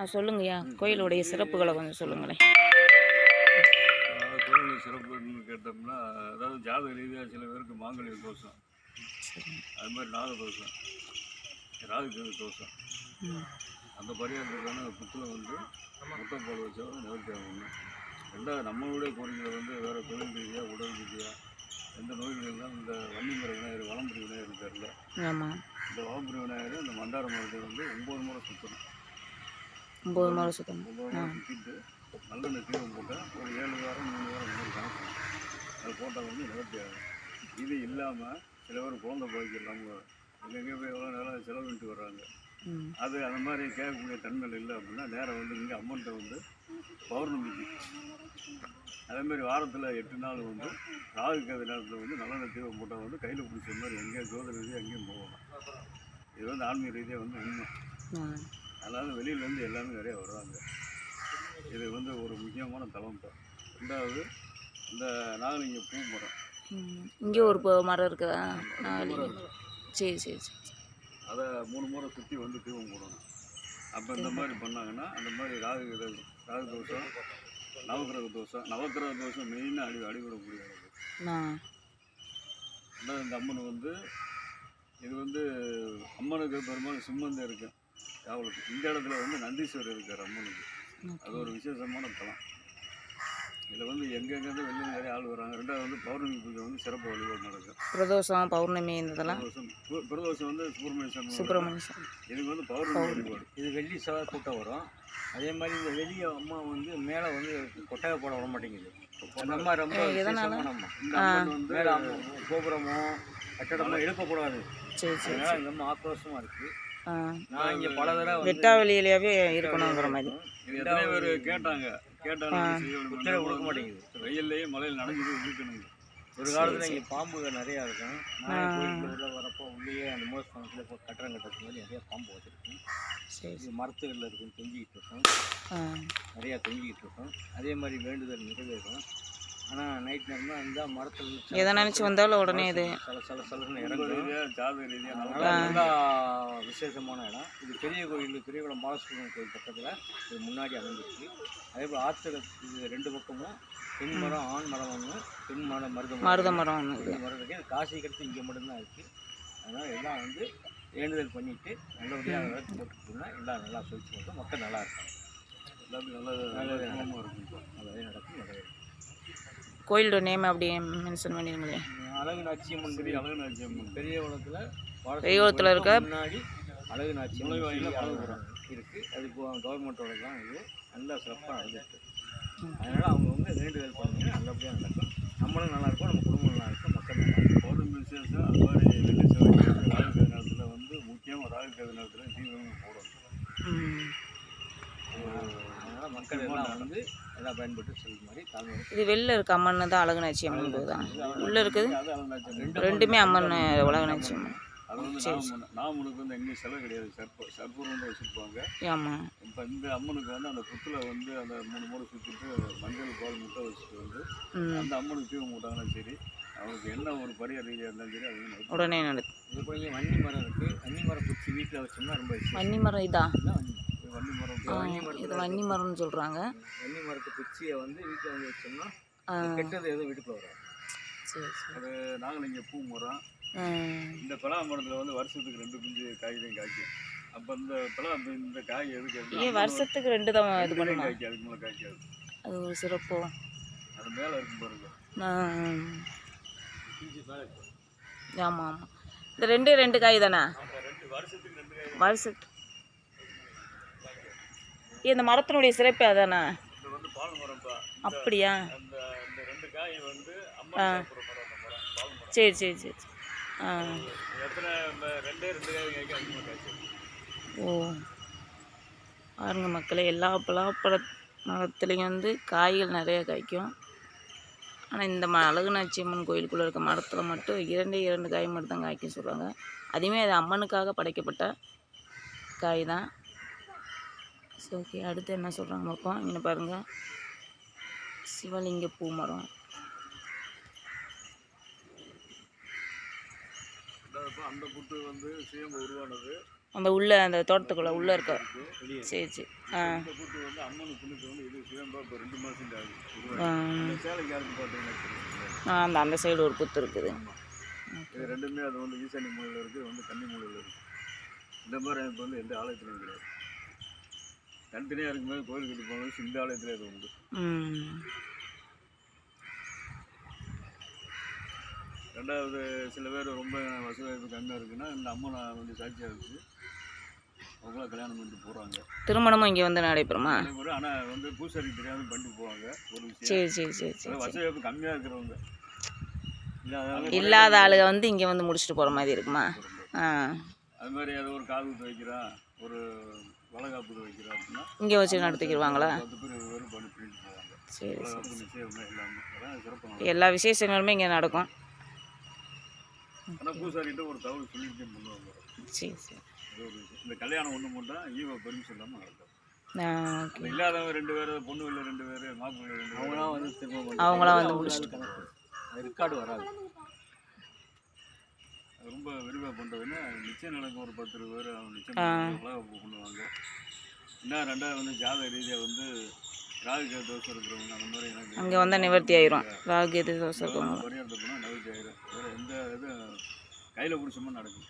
ஆ சொல்லுங்கய்யா. கோயிலுடைய சிறப்புகளை கொஞ்சம் சொல்லுங்களேன். கோயிலுடைய சிறப்புன்னு கேட்டோம்னா அதாவது ஜாதக ரீதியாக சில பேருக்கு மாங்கல்ய தோஷம். அது மாதிரி நாக தோஷம். ராகுக்கு தோஷம். அந்த பரிகாரத்துக்கான புத்தில் வந்து முட்டை போல் வச்சா வந்து நிவர்த்தி ஆகும் ரெண்டாவது நம்மளுடைய கோரிக்கையில் வந்து வேறு தொழில் ரீதியாக உடல் ரீதியாக எந்த நோய்கள் இருந்தாலும் இந்த வன்னிமர விநாயகர் வளம்புரி விநாயகர் ஆமாம் இந்த வளம்புரி விநாயகர் இந்த மண்டார மரத்தை வந்து ஒம்பது முறை சுற்றணும் ஒம்பது முறை சுத்தம் ஒம்பது முறை சுற்றிட்டு நல்லெண்ணெய் தீபம் போட்டால் ஒரு ஏழு வாரம் மூணு வாரம் மாதிரி கணக்கு அது போட்டால் வந்து நிவர்த்தி ஆகும் இது இல்லாமல் சில பேர் குழந்தை பாய்க்கு இல்லாமல் எங்கெங்கே போய் எவ்வளோ நேரம் செலவிட்டு வர்றாங்க. ம். அது அந்த மாதிரி கேட்கக்கூடிய தன்மையில் இல்லை அப்படின்னா நேரம் வந்து இங்கே அம்மன்ட்ட வந்து பௌர்ணமிக்கு. அதே மாதிரி வாரத்தில் எட்டு நாள் வந்து ராகு கேது நேரத்தில் வந்து நல்லெண்ணெய் தீபம் போட்டால் வந்து கையில் பிடிச்ச மாதிரி எங்கேயும் ஜோதிட ரீதியாக எங்கேயும் போகலாம். இது வந்து ஆன்மீக ரீதியாக வந்து உண்மை. அதனால வெளியிலேருந்து எல்லாமே நிறைய வர்றாங்க. இது வந்து ஒரு முக்கியமான தலம் இப்போ ரெண்டாவது இந்த நாகலிங்க பூ மரம். இங்கே ஒரு மரம் இருக்குதா நாலு சரி சரி சரி. அதை மூணு முறை சுற்றி வந்து தீபம் போடணும். அப்போ இந்த மாதிரி பண்ணாங்கன்னா அந்த மாதிரி ராகு ராகு தோஷம் நவக்கிரக தோஷம் நவக்கிரக தோஷம் மெயினாக அடி அடிபடக்கூடியது. ஆ. ரெண்டாவது இந்த அம்மன் வந்து இது வந்து அம்மனுக்கு பெரும்பாலும் சிம்மந்தம் இருக்கு. அவளுக்கு இந்த இடத்துல வந்து நந்தீஸ்வரர் இருக்கார் அம்மனுக்கு. அது ஒரு விசேஷமான தலம். இதில் வந்து எங்கெங்கேருந்து வெளில நிறைய ஆள் வராங்க. ரெண்டாவது வந்து பௌர்ணமி பூஜை வந்து சிறப்பு வழிபாடு நடக்கும் பிரதோஷம் பௌர்ணமி இதெல்லாம்? பிரதோஷம் வந்து சுப்பிரமணிய சாமி சுப்பிரமணிய சாமி. இதுக்கு வந்து பௌர்ணமி வழிபாடு. இது வெள்ளி செவ்வாய் கூட்டம் வரும். அதே மாதிரி இந்த வெளிய அம்மா வந்து மேலே வந்து கொட்டாயை போட விட மாட்டேங்குது. அந்த அம்மா. ரொம்ப மேலே கோபுரமோ கட்டடமோ எழுப்பக்கூடாது அதனால இந்த அம்மா ஆக்ரோஷமா இருக்கு. ஆ. நான் இங்கே பல தடவை வந்து வெட்டா வெளியிலேயே இருக்கணுங்கிற மாதிரி. இது எத்தனை பேர் கேட்டாங்க? கேட்டாலும் கொடுக்க மாட்டேங்குது. வெயில்லையே நனைஞ்சு போய் இருக்கணுங்க ஒரு காலத்தில் இங்கே பாம்புகள் நிறையா இருக்கும். நான் வரப்போ உள்ளேயே அந்த மூலஸ்தானத்தில் இப்போ கட்டடம் கட்டுறதுக்கு முன்னாடி நிறைய பாம்பு வச்சுருக்கும். சரி இது மரத்துகளில் இருக்கும் தொங்கிக்கிட்டு இருக்கும். நிறையா தொங்கிக்கிட்டு இருக்கும். அதே மாதிரி வேண்டுதல் நிறைவேறும். ஆனால் நைட் நேரமாக இருந்தால் மரத்தில் எதை நினச்சி வந்தாலும் உடனே இது. சல சல சலன்னு ரீதியாக ஜாதக ரீதியாக நல்லா விசேஷமான இடம். இது பெரிய கோயில் பெரியகுளம் பாலசுப்ரமணியம் கோயில் பக்கத்தில் இது முன்னாடி அமைஞ்சிருக்கு. அதே போல் ஆற்றுல இது ரெண்டு பக்கமும் பெண் மரம் ஆண் மரம் ஒன்று பெண் மரம் மருத மருத மரம் ஒன்று மரம் இருக்கு. இது காசி இங்கே மட்டும்தான் இருக்குது அதனால் எல்லாம் வந்து வேண்டுதல் பண்ணிட்டு நல்லபடியாக விளக்கு போட்டுக்கிட்டோம்னா எல்லாம் நல்லா சொல்லிச்சு மக்கள் நல்லா இருக்கும் எல்லாமே நல்ல இருக்கும் நல்லதே நடக்கும். கோயிலோட நேம் அப்படியே மென்ஷன் பண்ணிருங்களேன் அழகு நாச்சியம்மன் அழகநாச்சி அம்மன் பெரிய குளத்தில் பெரியகுளத்துல இருக்க முன்னாடி அழகு நாச்சியம்மன் நுழைவாயில்ல சொல்லி பழகுறோம். இருக்கு. அது கவர்மெண்ட்டோட தான் இது. நல்லா சிறப்பாக நடந்துட்டு ம். அதனால அவங்க வந்து வேண்டுதல் பண்ணீங்கன்னா நல்லபடியாக நடக்கும். நம்மளும் நல்லா இருக்கும். நம்ம குடும்பம் நல்லா இருக்கும். மக்கள் நல்லா இருக்கும். பௌர்ணமி விசேஷம். அது மாதிரி வெள்ளி செவ்வாய் ராகு கேது நேரத்தில் வந்து முக்கியமாக ராகு கேது நேரத்தில் தீபம் போடணும் அதனால மக்கள் எல்லாம் வந்து எல்லாம் பயன்பட்டு தாழ்வு இது வெளில இருக்க அம்மன் தான் அழகுநாச்சி அம்மன் போது தான். உள்ளே இருக்குது? ரெண்டுமே அம்மன் உலகநாச்சி அம்மன். நாமனுக்கு வந்து எங்கேயும் செலவு கிடையாது. சர்ப்ப சர்ப்பம் வந்து வச்சுருப்பாங்க. ஆமாம் இப்போ இந்த அம்மனுக்கு வந்து அந்த புத்தில் வந்து அந்த மூணு முறை சுற்றிட்டு மஞ்சள் பால் முட்டை வச்சுட்டு வந்து அந்த அம்மனுக்கு தீபம் போட்டாங்கன்னா சரி அவங்களுக்கு என்ன ஒரு பரிகார ரீதியாக இருந்தாலும் சரி அது. உடனே நடக்கும். இது போய் வன்னி மரம் இருக்குது வன்னி மரம் பிடிச்சி வீட்டில் வச்சோம்னா ரொம்ப வன்னி மரம் இதா? இதுதான் வன்னி மரம். இது வன்னி மரம்னு சொல்கிறாங்க வன்னி மரத்து குச்சியை வந்து வீட்டில் வந்து வச்சோம்னா கெட்டது எதுவும் வீட்டுக்குள்ள வராது. சரி அது நாகலிங்க பூ மரம். இந்த பலா மரத்தில் வந்து வருஷத்துக்கு ரெண்டு பிஞ்சு காய் தான் காய்க்கும். அப்போ இந்த பலா இந்த காய் எதுக்கு ஏன் வருஷத்துக்கு ரெண்டு தான் இது பண்ணணும் காய்க்கும் அதுக்கு மேலே காய்க்காது. அது ஒரு சிறப்போ. அது மேலே இருக்கும் பாருங்க. ஆமாம் ஆமாம் இந்த ரெண்டு ரெண்டு காய் தானே? வருஷத்துக்கு ரெண்டு காய் வருஷத்து ஏ, இந்த மரத்தினுடைய சிறப்பு அதானா? அப்படியா? ஆ. சரி சரி சரி. ஆ. ஓ. பாருங்க மக்களே எல்லா பலாப்பழ மரத்துலேயும் வந்து காய்கள் நிறைய காய்க்கும். ஆனால் இந்த ம அழகுநாச்சி அம்மன் கோயிலுக்குள்ளே இருக்க மரத்தில் மட்டும் இரண்டே இரண்டு காய் மட்டும் தான் காய்க்கும் சொல்கிறாங்க அதுவுமே அது அம்மனுக்காக படைக்கப்பட்ட காய் தான். சரி ஓகே அடுத்து என்ன சொல்கிறாங்க பார்ப்போம் இங்கே பாருங்கள் சிவலிங்க பூ மரம். அந்த புத்து வந்து சுயம் உருவானது அந்த உள்ள அந்த தோட்டத்துக்குள்ளே உள்ளே இருக்க. சரி சரி. ஆ. வந்து வந்து இது இப்போ ரெண்டு ஆ. பார்த்தீங்கன்னா அந்த அந்த சைடு ஒரு புத்து இருக்குது. ரெண்டுமே அது வந்து ஈசானி மூலையில் இருக்குது வந்து கன்னி மூலையில் இருக்குது இந்த மாதிரி இப்போ வந்து எந்த ஆலயத்துலையும் கிடையாது. தனித்தனியாக இருக்கும்போது கோயில் கட்டி போகும்போது இந்த ஆலயத்தில் அது உண்டு. ரெண்டாவது சில பேர் ரொம்ப வசதி வாய்ப்பு கம்மியாக இருக்குன்னா இந்த அம்மனை வந்து சாட்சியாக வச்சு அவங்களாம் கல்யாணம் பண்ணிட்டு போகிறாங்க திருமணமும் இங்கே வந்து நடைபெறுமா? ஆனால் வந்து பூசாரி தெரியாமல் பண்ணிட்டு போவாங்க. ஒரு சரி சரி சரி சரி வசதி வாய்ப்பு கம்மியாக இருக்கிறவங்க. இல்லாத ஆளுக வந்து இங்கே வந்து முடிச்சுட்டு போகிற மாதிரி இருக்குமா? ஆ. அது மாதிரி ஏதோ ஒரு காது வைக்கிறான். ஒரு இங்கே வச்சு நடத்திக்கிடுவாங்களா? சரி சரி எல்லா விசேஷங்களுமே இங்கே நடக்கும். சரி சரி. இந்த கல்யாணம் ஒன்று மட்டும் ஈவோ பெர்மிஷன் இல்லாமல் நடக்கும். இல்லாதவங்க ரெண்டு பேர் பொண்ணு இல்லை ரெண்டு பேர் மாப்பிள்ளை அவங்களாம் வந்து திரும்ப அவங்களாம் வந்து முடிச்சுட்டு. ரெக்கார்டு வராது. ரொம்ப விரிவாக பண்ணுறதுன்னா நிச்சயம் நடக்கும் ஒரு பத்து இருபது பேர் நிச்சயம் பண்ணுவாங்க. இன்னும் ரெண்டாவது வந்து ஜாதக ரீதியாக வந்து ராகு தோசை இருக்கிறவங்க அந்த மாதிரி எனக்கு அங்கே வந்தால் நிவர்த்தி ஆயிரும். ராகு தோசை இருக்கவங்க பரிகாரத்தை போனால் நவிச்சு ஆயிரும். வேறு எந்த இதுவும் கையில் பிடிச்சோமோ நடக்கும்.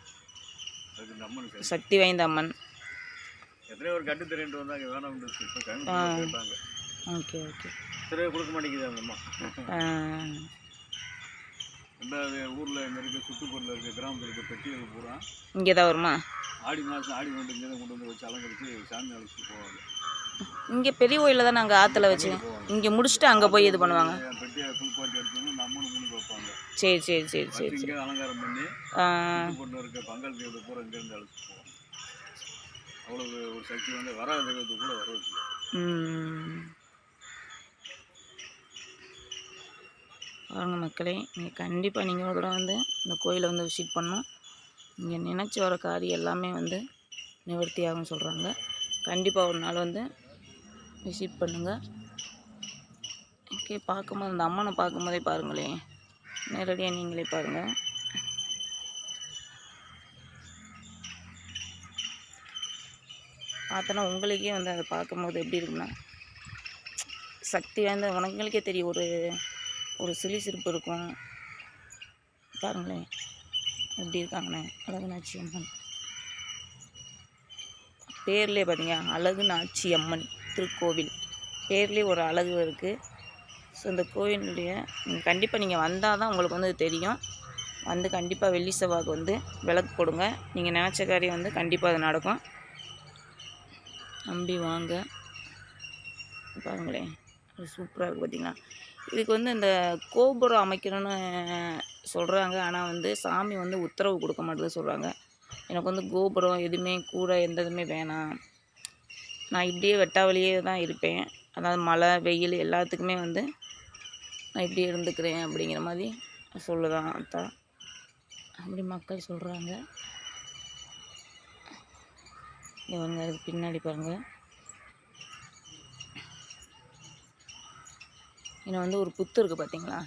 அதுக்கு இந்த அம்மன் சக்தி வாய்ந்த அம்மன். எத்தனையோ ஒரு கட்டு தெரியிட்டு வந்தாங்க வேணாம்னு இப்போ கேட்டாங்க. Okay okay. கொடுக்க மாட்டேங்குது அந்த அம்மா. ரெண்டாவது ஊரில் இங்கே இருக்க சுற்றுப்புறத்தில் இருக்க கிராமத்தில் இருக்க பெட்டிகள் பூரா இங்கே தான் வருமா? ஆடி மாதம் ஆடி வந்து இங்கே கொண்டு வந்து வச்சு அலங்கரித்து சாமி அழைச்சிட்டு போவாங்க. இங்கே பெரிய கோயிலில் தான் நாங்கள் ஆற்றுல வச்சு இங்கே முடிச்சுட்டு அங்கே போய் இது பண்ணுவாங்க. பெட்டியை குளிப்பாட்டி எடுத்து அம்மனை முன்னுக்கு வைப்பாங்க சரி சரி சரி சரி இங்கே அலங்காரம் பண்ணி பொண்ணு இருக்க பங்கல் தெய்வத்தை பூரா இங்கேருந்து அழைச்சிட்டு போவாங்க. அவ்வளவு ஒரு சக்தி வந்து வராத தெய்வத்தை கூட வர வச்சு வாங்க மக்களே நீங்கள் கண்டிப்பாக நீங்கள் ஒரு தடவை வந்து இந்த கோயிலை வந்து விசிட் பண்ணணும். நீங்கள் நினச்சி வர காரியம் எல்லாமே வந்து நிவர்த்தி ஆகும்னு சொல்கிறாங்க கண்டிப்பாக ஒரு நாள் வந்து விசிட் பண்ணுங்கள் ஓகே பார்க்கும்போது அந்த அம்மனை பார்க்கும்போதே பாருங்களேன் நேரடியாக நீங்களே பாருங்கள் பார்த்தோன்னா உங்களுக்கே வந்து அதை பார்க்கும்போது எப்படி இருக்குன்னா சக்தி வாய்ந்த உனங்களுக்கே தெரியும் ஒரு ஒரு சிலி சிரிப்பு இருக்கும். பாருங்களேன் எப்படி இருக்காங்கண்ணே அழகுநாச்சி அம்மன். பேர்லேயே பார்த்தீங்க அழகு நாச்சி அம்மன் திருக்கோவில். பேர்லேயே ஒரு அழகு இருக்குது ஸோ இந்த கோயிலுடைய கண்டிப்பாக நீங்கள் வந்தால் தான் உங்களுக்கு வந்து தெரியும். வந்து கண்டிப்பாக வெள்ளி செவ்வாய்க்கு வந்து விளக்கு கொடுங்க நீங்கள் நினச்ச காரியம் வந்து கண்டிப்பாக அது நடக்கும். நம்பி வாங்க. பாருங்களேன் அது சூப்பராக இருக்குது பார்த்தீங்களா இதுக்கு வந்து இந்த கோபுரம் அமைக்கணும்னு சொல்கிறாங்க ஆனால் வந்து சாமி வந்து உத்தரவு கொடுக்க மாட்டேது சொல்கிறாங்க எனக்கு வந்து கோபுரம் எதுவுமே கூட எந்த இதுவுமே வேணாம். நான் இப்படியே வெட்டாவளியே தான் இருப்பேன். அதாவது மழை வெயில் எல்லாத்துக்குமே வந்து நான் இப்படியே இருந்துக்கிறேன் அப்படிங்கிற மாதிரி சொல்லுதான் அத்தா. அப்படி மக்கள் சொல்கிறாங்க இவங்க அதுக்கு பின்னாடி பாருங்கள் இதில் வந்து ஒரு புத்து இருக்குது பார்த்தீங்களா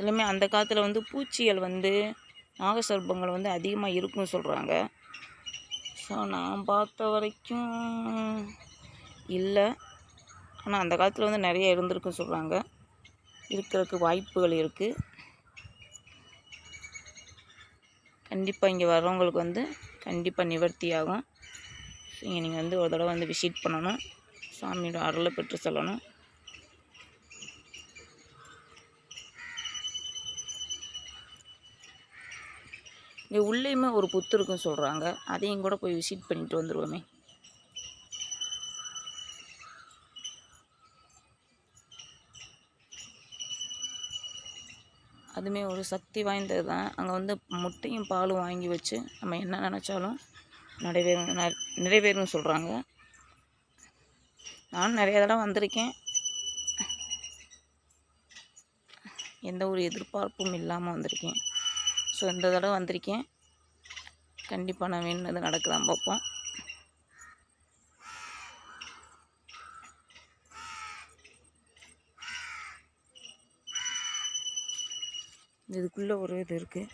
எல்லாமே அந்த காலத்தில் வந்து பூச்சிகள் வந்து நாகசர்பங்கள் வந்து அதிகமாக இருக்குன்னு சொல்கிறாங்க ஸோ நான் பார்த்த வரைக்கும் இல்லை. ஆனால் அந்த காலத்தில் வந்து நிறைய இருந்திருக்குன்னு சொல்கிறாங்க இருக்கிறதுக்கு வாய்ப்புகள் இருக்குது கண்டிப்பாக இங்கே வர்றவங்களுக்கு வந்து கண்டிப்பாக நிவர்த்தி ஆகும் இங்கே நீங்கள் வந்து ஒரு தடவை வந்து விசிட் பண்ணணும். சாமியோட அருளை பெற்று செல்லணும். இங்கே உள்ளேயுமே ஒரு புத்து இருக்குன்னு சொல்கிறாங்க அதையும் கூட போய் விசிட் பண்ணிட்டு வந்துடுவோமே அதுவுமே ஒரு சக்தி வாய்ந்தது தான் அங்கே வந்து முட்டையும் பாலும் வாங்கி வச்சு நம்ம என்ன நினச்சாலும் நிறைவேறும் ந- நிறைவேறும்னு சொல்கிறாங்க நானும் நிறைய தடவை வந்திருக்கேன். எந்த ஒரு எதிர்பார்ப்பும் இல்லாமல் வந்திருக்கேன். ஸோ இந்த தடவை வந்திருக்கேன். கண்டிப்பாக நான் வேணுனது நடக்குதான் பார்ப்போம். இதுக்குள்ளே ஒரு இது இருக்குது